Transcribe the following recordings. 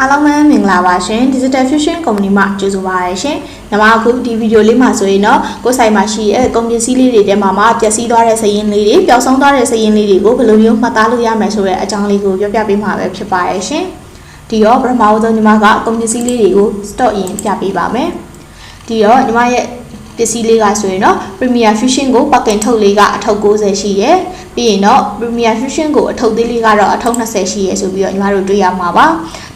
အားလုံးပဲမင်္ဂလာပါရှင် Digital Fusion Company မှကြိုဆိုပါရရှင်။ညီမအခုဒီဗီဒီယိုလေးမှာဆိုရင်တော့ကိုယ်ဆိုင်မှာရှိတဲ့ကုန်ပစ္စည်းလေးတွေထဲမှာမှပျက်စီးသွားတဲ့စည်ရင်းလေးတွေပျောက်ဆုံးသွားတဲ့စည်ရင်းလေးတွေကိုဘယ်လိုမျိုးမှတ်သားလို့ရမယ်ဆိုတဲ့အကြောင်းလေးကိုပြောပြပေးမှာပဲဖြစ်ပါရရှင်။ဒီတော့ပထမဆုံးညီမကကုန်ပစ္စည်းလေးတွေကို stock ရင်ပြပေးပါမယ်။ဒီတော့ညီမရဲ့ပစ္စည်းလေးကဆိုရင်တော့ Premier Fusion ကို packaging ထုတ်လေးကအထုပ်60ရှိရယ် ပြီးရင်တော့ Premier Fusion ကိုအထုပ်သေးလေးကတော့အထုပ်20ရှိရယ်ဆိုပြီးတော့ညီမတို့တွေ့ရမှာပါ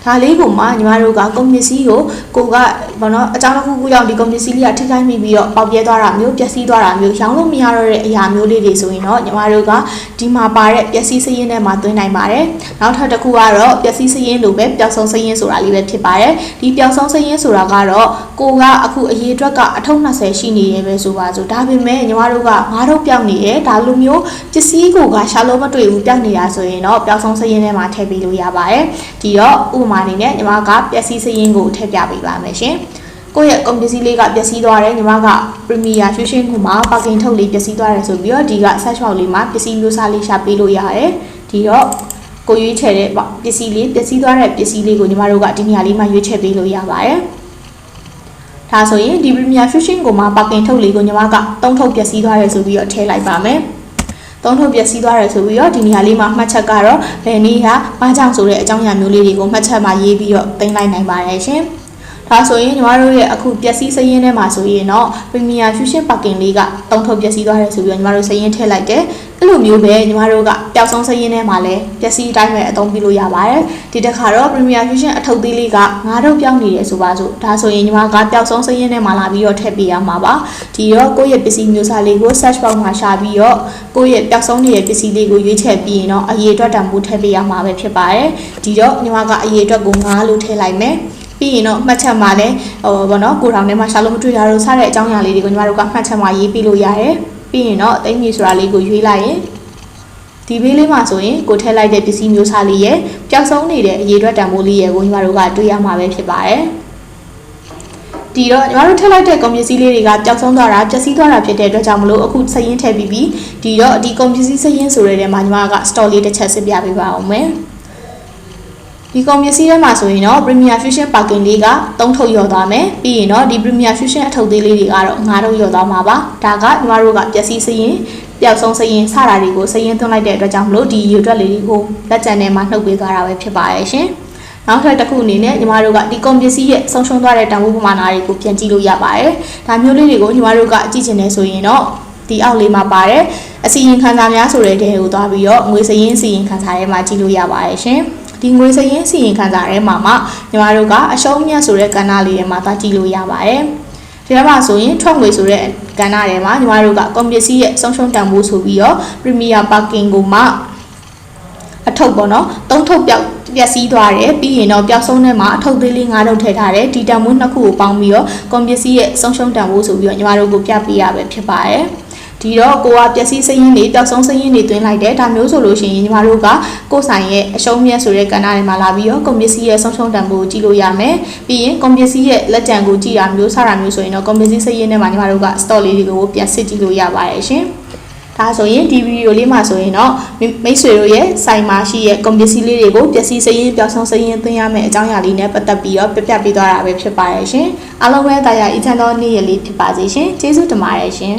ဒါလေးကိုမှညီမတို့ကကုန်ပစ္စည်းကိုကိုကဘာနော်အကြောင်းတစ်ခုခုကြောင့်ဒီကုန်ပစ္စည်းလေးကထိခိုက်မိပြီးတော့ပေါက်ပြဲသွားတာမျိုးပျက်စီးသွားတာမျိုးရောင်းလို့မရတော့တဲ့အရာမျိုးလေးတွေဆိုရင်တော့ညီမတို့ကဒီမှာပါတဲ့ပျက်စီးစည်ရင်းထဲမှာသွင်းနိုင်ပါတယ်နောက်ထပ်တစ်ခုကတော့ပျက်စီးစည်ရင်းလိုပဲပျောက်ဆုံးစည်ရင်းဆိုတာလေးပဲဖြစ်ပါတယ်ဒီပျောက်ဆုံးစည်ရင်းဆိုတာကတော့ကိုကအခုအရေးအတွက်ကအထုပ်20ရှိနေရဲပဲဆိုပါစို့ဒါပေမဲ့ညီမတို့ကငါးထုတ်ပြောင်းနေရဲဒါလိုမျိုးပစ္စည်းကိုကရှာလို့မတွေ့ဘူးပြောင်းနေတာဆိုရင်တော့ပျောက်ဆုံးစည်ရင်းထဲမှာထည့်ပေးလို့ရပါတယ်ဒီတော့ဥပမာအနေနဲ့ညီမကပျက်စီးစည်ရင်းကိုထည့်ပြပေးပါမယ်ရှင်ကိုယ့်ရဲ့ကုန်ပစ္စည်းလေးကပျက်စီးသွားတယ်ညီမက Premier Fusion ခုမှာ parking ထုတ်လေးပျက်စီးသွားတယ်ဆိုပြီးတော့ဒီက search box လေးမှာပစ္စည်းမျိုးစားလေးရှာပေးလို့ရတယ်ဒီတော့ကိုရွေးချယ်တဲ့ပစ္စည်းလေးပျက်စီးသွားတဲ့ပစ္စည်းလေးကိုညီမတို့ကဒီနေရာလေးမှာရွေးချယ်ပေးလို့ရပါတယ်ဒါဆိုရင်ဒီ Premier Fusion ကိုမှ parking ထုတ်လေးကိုညီမကသုံးထုတ်ပျက်စီးသွားတယ်ဆိုပြီးတော့ထည့်လိုက်ပါမယ် သုံးထုတ်ပျက်စီးသွားတယ်ဆိုပြီးတော့ဒီနေရာလေးမှာမှတ်ချက်ကတော့ဘယ်နည်းကဘာကြောင့်ဆိုတဲ့အကြောင်းအရာမျိုးလေးတွေကိုမှတ်ချက်မှာရေးပြီးတော့တင်လိုက်နိုင်ပါတယ်ရှင်။ဒါဆိုရင်ညီမတို့ရဲ့အခုပျက်စီးစရင်းထဲမှာဆိုရင်တော့ Premier Fusion Parking လေးကတုံးထုတ်ပျက်စီးသွားတယ်ဆိုပြီးတော့ညီမတို့စရင်းထည့်လိုက်တယ်။ အဲ့လိုမျိုးပဲညီမတို့ကပျောက်ဆုံးစရင်းထဲမှာလည်းပျက်စီးအတိုင်းပဲအသုံးပြုလို့ရပါတယ်။ဒီတစ်ခါတော့ Premier Fusion အထုပ်သေးလေးကငါးထုတ်ပြောင်းနေတယ်ဆိုပါစို့။ဒါဆိုရင်ညီမကပျောက်ဆုံးစရင်းထဲမှာလာပြီးတော့ထည့်ပေးရမှာပါ။ဒီတော့ကိုယ့်ရဲ့ပစ္စည်းမျိုးစားလေးကို search box မှာရှာပြီးတော့ကိုယ့်ရဲ့ပျောက်ဆုံးနေတဲ့ပစ္စည်းလေးကိုရွေးချယ်ပြီးရင်တော့အရေးအတွက်တန်ဖိုးထည့်ပေးရမှာပဲဖြစ်ပါတယ်။ဒီတော့ညီမကအရေးအတွက်ကို9လို့ထည့်လိုက်မယ်။ပြီးရင်တော့မှတ်ချက်မှာလည်းဟိုဘောနော်ကိုထောင်ထဲမှာရှာလို့မတွေ့ရတော့စတဲ့အကြောင်းအရာလေးတွေကိုညီမတို့ကမှတ်ချက်မှာရေးပြလို့ရတယ် ပြီးရင်တော့တိမ့်မြေဆိုတာလေးကိုရွေးလိုက်ရင်ဒီဘေးလေးမှာဆိုရင်ကိုထည့်လိုက်တဲ့ပစ္စည်းမျိုးစားလေးရဲ့ပျောက်ဆုံးနေတဲ့အရေးအတွက်တန်ဖိုးလေးရဲ့ကိုညီမတို့ကတွေ့ရမှာပဲဖြစ်ပါတယ်ဒီတော့ညီမတို့ထည့်လိုက်တဲ့ကွန်ပျူစီလေးတွေကပျောက်ဆုံးသွားတာပျက်စီးသွားတာဖြစ်တဲ့အတွက်ကြောင့်မလို့အခုစရင်ထည့်ပြီးပြီဒီတော့ဒီကွန်ပျူစီစရင်ဆိုတဲ့နေရာမှာညီမက store လေးတစ်ချက်စစ်ပြပေးပါအောင်မယ် ဒီကုန်ပစ္စည်းထဲမှာဆိုရင်တော့ Premier Fusion Parking လေးက3ထုတ်ရော်သွားမယ်ပြီးရင်တော့ဒီ Premier Fusion အထုပ်သေးလေးတွေကတော့5ထုတ်ရော်သွားမှာပါဒါကညီမတို့ကပျက်စီးစရင်ပျောက်ဆုံးစရင်စတာတွေကိုစရင်သွင်းလိုက်တဲ့အတွက်ကြောင့်မလို့ဒီယူအတွက်လေးတွေကိုလက်ကျန်ထဲမှာနှုတ်ပေးသွားတာပဲဖြစ်ပါရဲ့ရှင်နောက်ထပ်တစ်ခုအနေနဲ့ညီမတို့ကဒီကွန်ပစ္စည်းရဲ့ဆုံးရှုံးသွားတဲ့တန်ဖိုးပမာဏတွေကိုပြန်ကြည့်လို့ရပါတယ်ဒါမျိုးလေးတွေကိုညီမတို့ကကြည့်ချင်တယ်ဆိုရင်တော့ဒီအောက်လေးမှာပါတယ်အစီရင်ခံစာများဆိုတဲ့တဲကိုသွားပြီးတော့ငွေစရင်စီရင်ခံစာထဲမှာကြည့်လို့ရပါတယ်ရှင် ဒီငွေစရင်စီရင်ခံစာထဲမှာမှညီမတို့ကအရှုံးမြတ်ဆိုတဲ့ကဏ္ဍလေးထဲမှာသွားကြည့်လို့ရပါတယ်ဒီထဲမှာဆိုရင်ထွက်ငွေဆိုတဲ့ကဏ္ဍထဲမှာညီမတို့ကကွန်ပစ္စည်းရဲ့ဆုံးရှုံးတန်ဖိုးဆိုပြီးတော့ Premier Parking ကိုမှအထုပ်ပေါ့နော်သုံးထုပ်ပြောက်ပျက်စီးသွားတယ်ပြီးရင်တော့ပျောက်ဆုံးထဲမှာအထုပ်သေးလေး၅ထုပ်ထည့်ထားတယ်ဒီတန်ဖိုးနှစ်ခုကိုပေါင်းပြီးတော့ကွန်ပစ္စည်းရဲ့ဆုံးရှုံးတန်ဖိုးဆိုပြီးတော့ညီမတို့ကိုပြပေးရပဲဖြစ်ပါတယ် ဒီတော့ကိုကပျက်စီးစရင်တွေပျောက်ဆုံးစရင်တွေတွင်းလိုက်တယ်ဒါမျိုးဆိုလို့ရှိရင်ညီမတို့ကကိုဆိုင်ရဲ့အရှုံးမြတ်ဆိုတဲ့ကဏ္ဍတွေမှာလာပြီးတော့ကွန်ပစ္စည်းရဲ့ဆုံးရှုံးတန်ဖိုးကိုကြည့်လို့ရမယ်ပြီးရင်ကွန်ပစ္စည်းရဲ့လက်ကျန်ကိုကြည့်တာမျိုးစတာမျိုးဆိုရင်တော့ကွန်ပစ္စည်းစရင်ထဲမှာညီမတို့က store လေးတွေကိုပြန်စစ်ကြည့်လို့ရပါတယ်ရှင်ဒါဆိုရင်ဒီဗီဒီယိုလေးမှာဆိုရင်တော့မိတ်ဆွေတို့ရဲ့ဆိုင်မှာရှိရဲ့ကွန်ပစ္စည်းလေးတွေကိုပျက်စီးစရင်ပျောက်ဆုံးစရင်သွင်းရမယ့်အကြောင်းအရာလေးနဲ့ပတ်သက်ပြီးတော့ပြပြပေးသွားတာပဲဖြစ်ပါတယ်ရှင်အားလုံးပဲတာယာအချမ်းသောနေ့ရက်လေးဖြစ်ပါစေရှင်ကျေးဇူးတင်ပါတယ်ရှင်